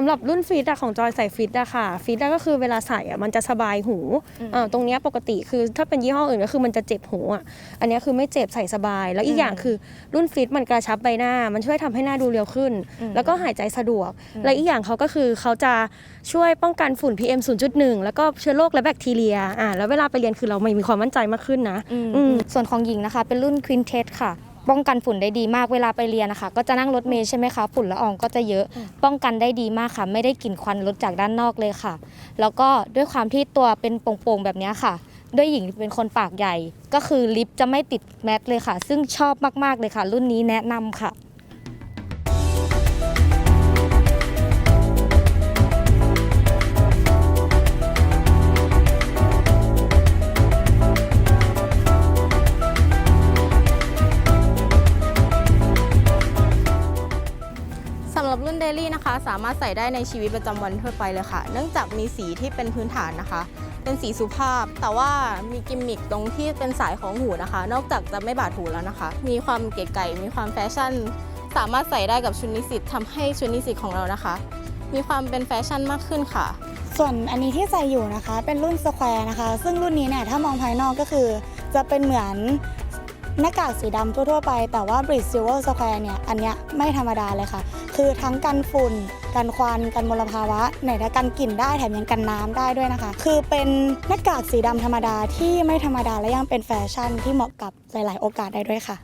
สำหรับรุ่นฟิตอะของจอยใส่ฟิตอะค่ะฟิตอะก็คือเวลาใส่อะมันจะสบายหูอ่าตรงเนี้ยปกติคือถ้าเป็นยี่ห้ออื่นก็คือมันจะเจ็บหูอะอันเนี้ยคือไม่เจ็บใส่สบาย แล้วอีกอย่างคือรุ่นฟิตมันกระชับใบหน้า มันช่วยทำให้หน้าดูเรียวขึ้น แล้วก็หายใจสะดวก และอีกอย่างเขาก็คือเขาจะช่วยป้องกันฝุ่น PM 0.1 แล้วก็เชื้อโรคและแบคทีเรียอ่าแล้วเวลาไปเรียนคือเราไม่มีความมั่นใจมากขึ้นนะอืมส่วนของหญิงนะคะ เป็นรุ่น Quintet ค่ะ ป้องกันฝุ่นได้ดีมากเวลาไปเรียนนะคะ ก็จะนั่งรถเมล์ใช่ไหมคะฝุ่นละอองก็จะเยอะป้องกันได้ดีมากค่ะ ไม่ได้กลิ่นควันรถจากด้านนอกเลยค่ะ แล้วก็ด้วยความที่ตัวเป็นโป่งๆแบบเนี้ยค่ะ ด้วยหญิงเป็นคนปากใหญ่ ก็คือลิปจะไม่ติดแมสเลยค่ะ ซึ่งชอบมากๆเลยค่ะ รุ่นนี้แนะนำค่ะำหรับรุ่นเดลี่นะคะ สามารถใส่ได้ในชีวิตประจำวันทั่วไปเลยค่ะ เนื่องจากมีสีที่เป็นพื้นฐานนะคะ เป็นสีสุภาพ แต่ว่ามีกิมมิคตรงที่เป็นสายของหูนะคะ นอกจากจะไม่บาดหูแล้วนะคะ มีความเก๋ไก่มีความแฟชั่น สามารถใส่ได้กับชุดนิสิตทำให้ชุดนิสิตของเรานะคะ มีความเป็นแฟชั่นมากขึ้นค่ะส่วนอันนี้ที่ใส่อยู่นะคะเป็นรุ่นสแควร์นะคะ ซึ่งรุ่นนี้เนี่ยถ้ามองภายนอกก็คือจะเป็นเหมือน หน้ากากสีดำทั่วๆไป แต่ว่า Bridge Silver Square เนี่ย อันเนี้ยไม่ธรรมดาเลยค่ะ คือทั้งกันฝุ่น กันควัน กันมลภาวะ ไหนจะกันกลิ่นได้แถมยังกันน้ำได้ด้วยนะคะ คือเป็นหน้ากากสีดำธรรมดาที่ไม่ธรรมดาและยังเป็นแฟชั่นที่เหมาะกับหลาย ๆ โอกาสได้ด้วยค่ะ